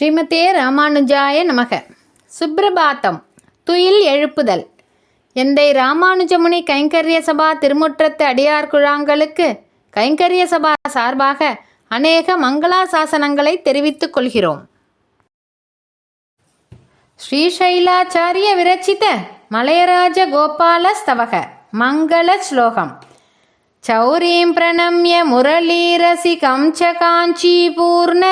ஸ்ரீமதே ராமானுஜாய நமக. சுப்பிரபாத்தம் துயில் எழுப்புதல். எந்தை ராமானுஜமுனி கைங்கரிய சபா திருமுற்றத்து அடியார் குழாங்களுக்கு கைங்கரிய சபா சார்பாக அநேக மங்களாசாசனங்களை தெரிவித்துக் கொள்கிறோம். ஸ்ரீசைலாச்சாரிய விரச்சித மலையராஜ கோபால ஸ்தவக மங்கள ஸ்லோகம். சௌரீம் பிரணம்ய முரளீரசி கம்ச காஞ்சி பூர்ண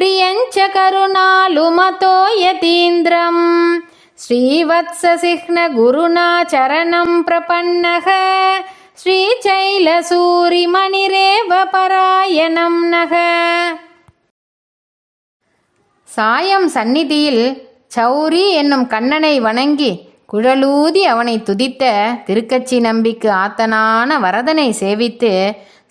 ప్రియంచ కరుణాలు మతోయతీంద్రం శ్రీవత్ససిహ్న గురునా చరణం ప్రపన్న శ్రీచైలసూరిమణిరేవ పరాయణం నహ சாயம் சந்நிதியில் சௌரி என்னும் கண்ணனை வணங்கி குழலூதி அவனை துதித்த திருக்கச்சி நம்பிக்கு ஆத்தனான வரதனை சேவித்து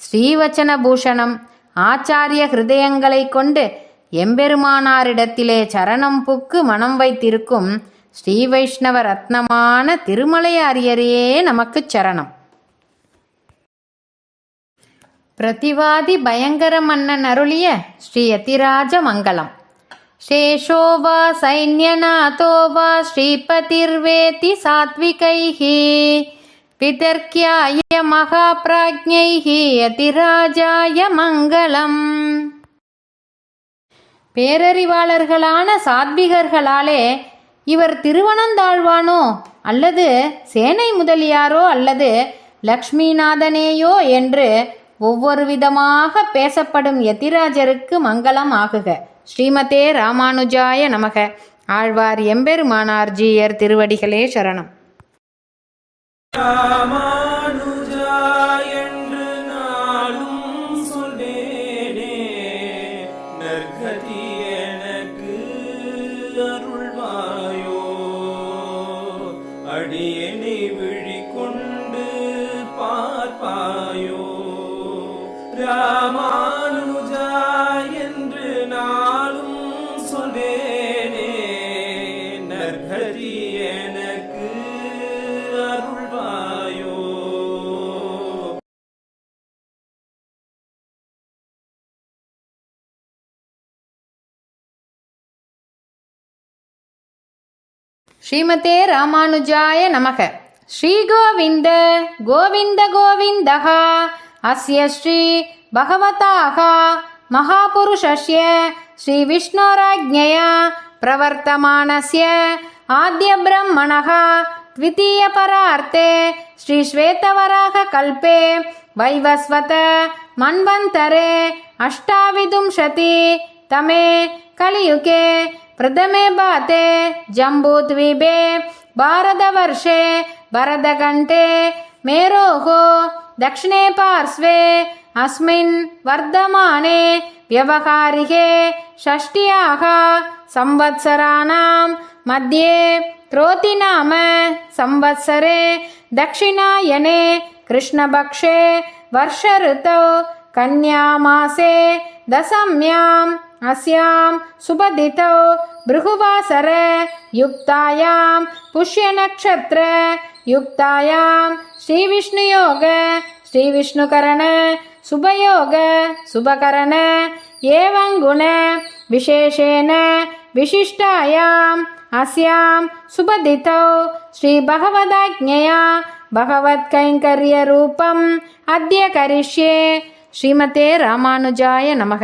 ஸ்ரீவச்சன பூஷணம் ஆச்சாரிய ஹிருதயங்களைக் கொண்டு எம்பெருமானாரிடத்திலே சரணம் புக்கு மனம் வைத்திருக்கும் ஸ்ரீ வைஷ்ணவ ரத்னமான திருமலை அரியரையே நமக்கு சரணம். பிரதிவாதி பயங்கர மன்னன் அருளிய ஸ்ரீ யதிராஜ மங்கலம் சேஷோ வா சைன்யநாதோ வா ஸ்ரீபதிர்வேதி சாத்விகைः பிதர்க்கியாய மகாபிராஜ்ஞைः யதிராஜாய மங்களம். பேரறிவாளர்களான சாத்விகர்களாலே இவர் திருவனந்தாழ்வானோ அல்லது சேனை முதலியாரோ அல்லது லக்ஷ்மிநாதனேயோ என்று ஒவ்வொரு விதமாக பேசப்படும் யதிராஜருக்கு மங்களம் ஆகுக. ஸ்ரீமதே ராமானுஜாய நமக. ஆழ்வார் எம்பெருமானார் ஜீயர் திருவடிகளே சரணம். ஸ்ரீமதே ராமானுஜாய நமக ஸ்ரீகோவிந்த கோவிந்த கோவிந்தः அஸ்ய ஸ்ரீ பகவதாக மகாபுருஷஸ்ய ஸ்ரீவிஷ்ணோராஜ்ஞயா प्रवर्तमानस्य आद्यब्रह्मणः द्वितीयपरार्थे श्रीश्वेतवराहकल्पे वैवस्वत मन्वन्तरे अष्टाविंशति तमे कलियुगे प्रथमे बाते जम्बूद्वीपे भारतवर्षे भरतघण्टे मेरोः दक्षिणे पार्श्वे अस्मिन् वर्धमाने व्यवहारिके षष्ट्याः संवत्सराणां मध्ये क्रोतिनाम संवत्सरे दक्षिणायने कृष्णपक्षे वर्षऋतौ कन्यामासे दशम्याम् अस्यां सुपदितौ भृगुवासर युक्तायां पुष्यनक्षत्र युक्तायां श्रीविष्णुयोग श्रीविष्णुकरण सुभयोग सुभकरण एवं गुण विशेषेण विशिष्टायाम् अस्यां सुबदितौ श्रीभगवदाज्ञया भगवत्कैङ्कर्यरूपम् अद्य करिष्ये श्रीमते रामानुजाय नमः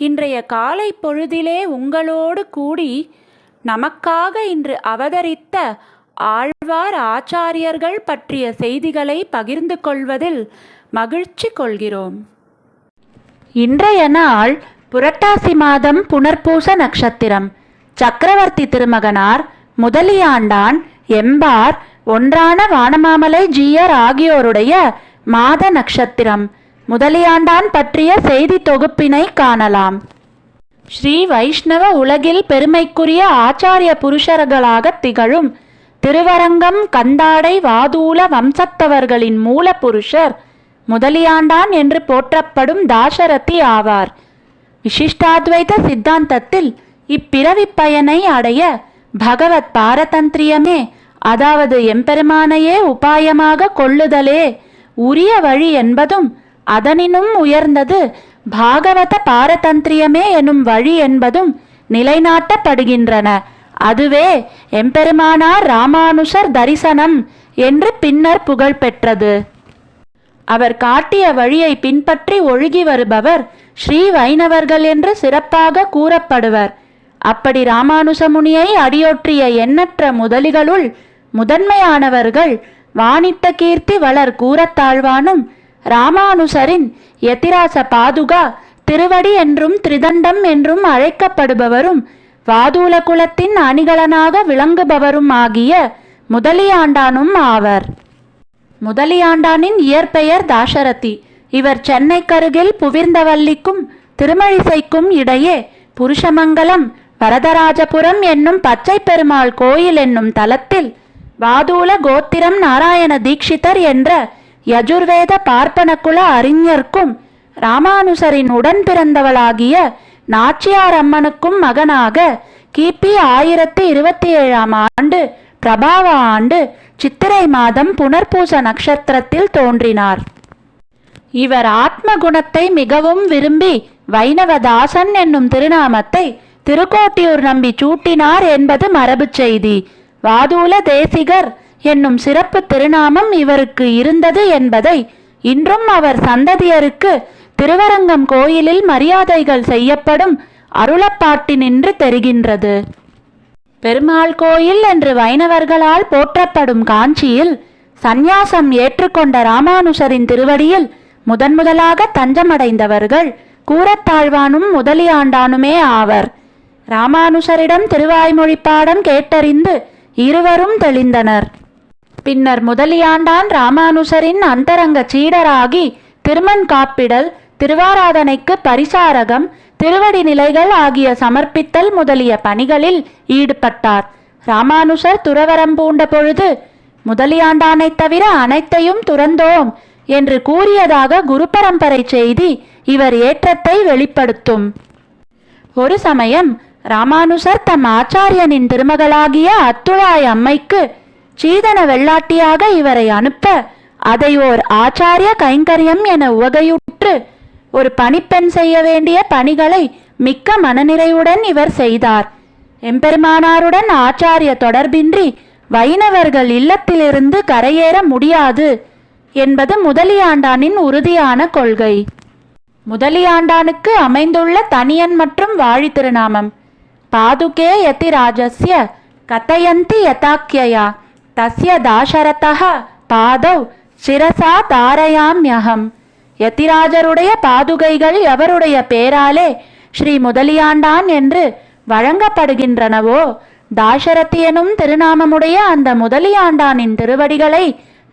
இன்றைய காலை பொழுதிலே உங்களோடு கூடி நமக்காக இன்று அவதரித்த ஆழ்வார் ஆச்சாரியர்கள் பற்றிய செய்திகளை பகிர்ந்து கொள்வதில் மகிழ்ச்சி கொள்கிறோம். இன்றைய நாள் புரட்டாசி மாதம் புனர்பூச நட்சத்திரம். சக்கரவர்த்தி திருமகனார் முதலியாண்டான் எம்பார் ஒன்றான வானமாமலை ஜீயர் ஆகியோருடைய மாத நட்சத்திரம். முதலியாண்டான் பற்றிய செய்தி தொகுப்பினை காணலாம். ஸ்ரீ வைஷ்ணவ உலகில் பெருமைக்குரிய ஆச்சாரிய புருஷர்களாக திகழும் திருவரங்கம் கந்தாடை வாதூல வம்சத்தவர்களின் மூல புருஷர் முதலியாண்டான் என்று போற்றப்படும் தாசரதி ஆவார். விசிஷ்டாத்வைத சித்தாந்தத்தில் இப்பிறவி பயனை அடைய பகவத் பாரதந்திரியமே அதாவது எம்பெருமானையே உபாயமாக கொள்ளுதலே உரிய வழி என்பதும் அதனினும் உயர்ந்தது பாகவத பாரதந்திரியமே எனும் வழி என்பதும் நிலைநாட்டப்படுகின்றன. அதுவே எம்பெருமானார் ராமானுஷர் தரிசனம் என்று பின்னர் புகழ் பெற்றது. அவர் காட்டிய வழியை பின்பற்றி ஒழுகி வருபவர் ஸ்ரீ வைணவர்கள் என்று சிறப்பாக கூறப்படுவர். அப்படி ராமானுசமுனியை அடியொற்றிய எண்ணற்ற முதலிகளுள் முதன்மையானவர்கள் வாணித்த கீர்த்தி வளர் கூறத்தாழ்வானும் ராமானுசரின் யதிராச பாதுகா திருவடி என்றும் திரிதண்டம் என்றும் அழைக்கப்படுபவரும் வாதூல குலத்தின் அணிகலனாக விளங்குபவரும் ஆகிய முதலியாண்டானும் ஆவர். முதலியாண்டானின் இயற்பெயர் தாசரதி இவர் சென்னைக்கருகில் புவிர்ந்தவல்லிக்கும் திருமழிசைக்கும் இடையே புருஷமங்கலம் வரதராஜபுரம் என்னும் பச்சை பெருமாள் கோயில் என்னும் தலத்தில் வாதூல கோத்திரம் நாராயண தீட்சிதர் என்ற யஜுர்வேத பார்ப்பனகுல அறிஞர்க்கும் ராமானுசரின் உடன் பிறந்தவளாகிய நாச்சியார் அம்மனுக்கும் மகனாக கிபி ஆயிரத்தி இருபத்தி ஏழாம் ஆண்டு பிரபாவ ஆண்டு சித்திரை மாதம் புனர்பூச நட்சத்திரத்தில் தோன்றினார். இவர் ஆத்ம குணத்தை மிகவும் விரும்பி வைணவதாசன் என்னும் திருநாமத்தை திருக்கோட்டியூர் நம்பி சூட்டினார் என்பது மரபு செய்தி. வாதூல தேசிகர் என்னும் சிறப்பு திருநாமம் இவருக்கு இருந்தது என்பதை இன்றும் அவர் சந்ததியருக்கு திருவரங்கம் கோயிலில் மரியாதைகள் செய்யப்படும் அருளப்பாட்டினின்று தெரிகின்றது. பெருமாள் கோயில் என்று வைணவர்களால் போற்றப்படும் காஞ்சியில் சந்நியாசம் ஏற்றுக்கொண்ட ராமானுசரின் திருவடியில் முதன் முதலாக தஞ்சமடைந்தவர்கள் கூரத்தாழ்வானும் முதலியாண்டானுமே ஆவர். ராமானுசரிடம் திருவாய்மொழி பாடம் கேட்டறிந்து இருவரும் தெளிந்தனர். பின்னர் முதலியாண்டான் ராமானுசரின் அந்தரங்க சீடராகி திருமண் காப்பிடல் திருவாராதனைக்கு பரிசாரகம் திருவடி நிலைகள் ஆகிய சமர்ப்பித்தல் முதலிய பணிகளில் ஈடுபட்டார். ராமானுசர் துறவரம் பூண்ட பொழுது முதலியாண்டானைத் தவிர அனைத்தையும் துறந்தோம் என்று கூறியதாக குரு பரம்பரை செய்தி இவர் ஏற்றத்தை வெளிப்படுத்தும். ஒரு சமயம் ராமானுசர் தம் ஆச்சாரியனின் திருமகளாகிய அத்துழாய் அம்மைக்கு சீதன வெள்ளாட்டியாக இவரை அனுப்ப அதை ஓர் ஆச்சாரிய கைங்கரியம் என உவகையுற்று ஒரு பணிப்பெண் செய்ய வேண்டிய பணிகளை மிக்க மனநிறைவுடன் இவர் செய்தார். எம்பெருமானாருடன் ஆச்சாரிய தொடர்பின்றி வைணவர்கள் இல்லத்திலிருந்து கரையேற முடியாது என்பது முதலியாண்டானின் உறுதியான கொள்கை. முதலியாண்டானுக்கு அமைந்துள்ள தனியன் மற்றும் வாழி திருநாமம். பாதுகே யதிராஜஸ்ய கதயந்தி யதாக்கியா தஸ்ய தாசரதः பாதௌ சிரசா தாரயாம்யகம் யதிராஜருடைய பாதுகைகள் எவருடைய பேராலே ஸ்ரீ முதலியாண்டான் என்று வழங்கப்படுகின்றனவோ தாசரதி எனும் திருநாமமுடைய அந்த முதலியாண்டானின் திருவடிகளை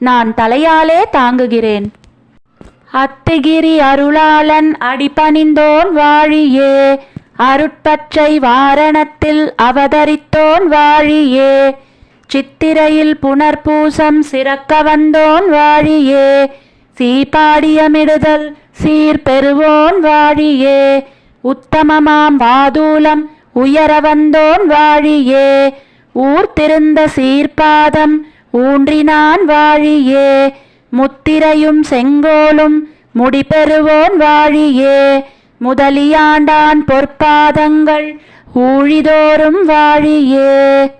நான் தலையாலே தாங்குகிறேன். அத்துகிரி அருளாளன் அடிபணிந்தோன் வாழியே அருட்பச்சை வாரணத்தில் அவதரித்தோன் வாழியே சித்திரையில் புனர்பூசம் சிறக்க வந்தோன் வாழியே. சீபாடியமிடுதல் சீர்பெறுவோன் வாழியே. உத்தமமாம் வாதூலம் உயர வந்தோன் வாழியே. ஊர்த்திருந்த சீர்பாதம் ஊன்றினான் வாழியே. முத்திரையும் செங்கோலும் முடிபெறுவோன் வாழியே. முதலியாண்டான் பொற்பாதங்கள் ஊழிதோறும் வாழியே.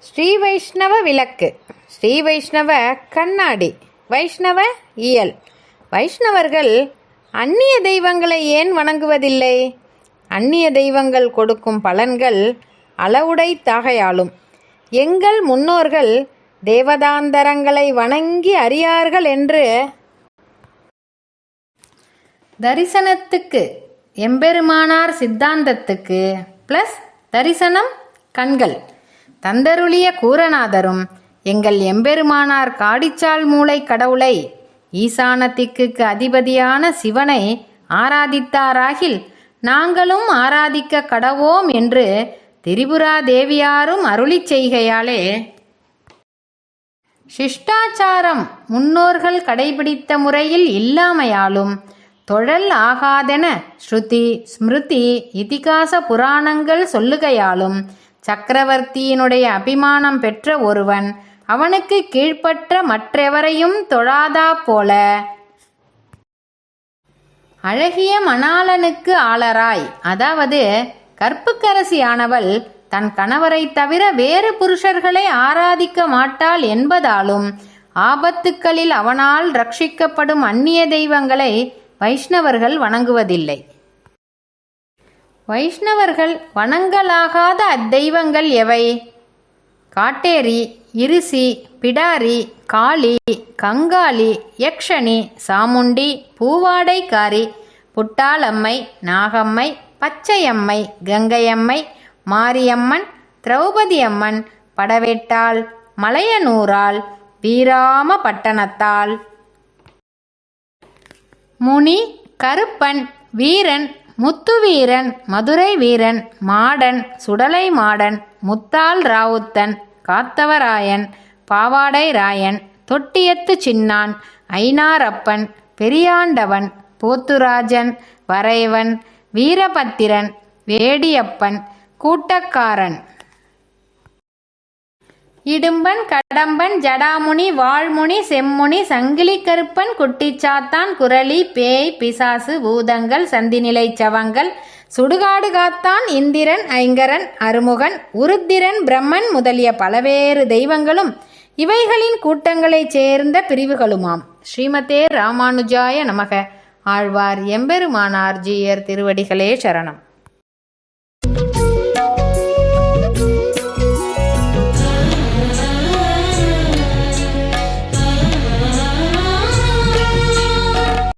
ஸ்ரீ வைஷ்ணவ விளக்கு. ஸ்ரீ வைஷ்ணவ கண்ணாடி. வைஷ்ணவ இயல். வைஷ்ணவர்கள் அந்நிய தெய்வங்களை ஏன் வணங்குவதில்லை? அந்நிய தெய்வங்கள் கொடுக்கும் பலன்கள் அளவுடை தாகையாலும். எங்கள் முன்னோர்கள் தேவதாந்தரங்களை வணங்கி அறியார்கள் என்று. தரிசனத்துக்கு எம்பெருமானார் சித்தாந்தத்துக்கு ப்ளஸ் தரிசனம் கண்கள். தந்தருளிய கூரநாதரும் எங்கள் எம்பெருமானார் காடிச்சால் மூளை கடவுளை ஈசான திக்குக்கு அதிபதியான சிவனை ஆராதித்தாராகில் நாங்களும் ஆராதிக்க கடவோம் என்று திரிபுரா தேவியாரும் அருளிச் செய்கையாலே. சிஷ்டாச்சாரம் முன்னோர்கள் கடைபிடித்த முறையில் இல்லாமையாலும் தொழல் ஆகாதென ஸ்ருதி ஸ்மிருதி இதிகாச புராணங்கள் சொல்லுகையாலும் சக்கரவர்த்தியினுடைய அபிமானம் பெற்ற ஒருவன் அவனுக்கு கீழ்ப்பற்ற மற்றெவரையும் தொழாதா போல. அழகிய மணாளனுக்கு ஆளராய். அதாவது கற்புக்கரசியானவள் தன் கணவரைத் தவிர வேறு புருஷர்களை ஆராதிக்க மாட்டாள் என்பதாலும் ஆபத்துக்களில் அவனால் ரட்சிக்கப்படும் அந்நிய தெய்வங்களை வைஷ்ணவர்கள் வணங்குவதில்லை. வைஷ்ணவர்கள் வணங்கலாகாத அத்தெய்வங்கள் எவை? காட்டேரி இருசி பிடாரி காளி கங்காளி யக்ஷணி சாமுண்டி பூவாடைக்காரி புட்டாளம்மை நாகம்மை பச்சையம்மை கங்கையம்மை மாரியம்மன் திரௌபதி அம்மன் படவேட்டாள் மலையனூரால் வீராம பட்டணத்தாள் முனி கருப்பன் வீரன் முத்துவீரன் மதுரை வீரன் மாடன் சுடலை மாடன் முத்தாள் ராவுத்தன் காத்தவராயன் பாவாடை ராயன் தொட்டியத்து சின்னான் ஐனாரப்பன் பெரியாண்டவன் போத்துராஜன் வரைவன் வீரபத்திரன் வேடியப்பன் கூட்டக்காரன். இடும்பன் கடம்பன் ஜடாமுனி வாழ்முனி செம்முனி சங்கிலி கருப்பன் குட்டிச்சாத்தான் குரளி பேய் பிசாசு பூதங்கள் சந்திநிலை சவங்கள் சுடுகாடு காத்தான் இந்திரன் ஐங்கரன் அருமுகன் உருத்திரன் பிரம்மன் முதலிய பலவேறு தெய்வங்களும் இவைகளின் கூட்டங்களைச் சேர்ந்த பிரிவுகளுமாம். ஸ்ரீமதே ராமானுஜாய நமக. ஆழ்வார் எம்பெருமானார் ஜீயர் திருவடிகளே சரணம்.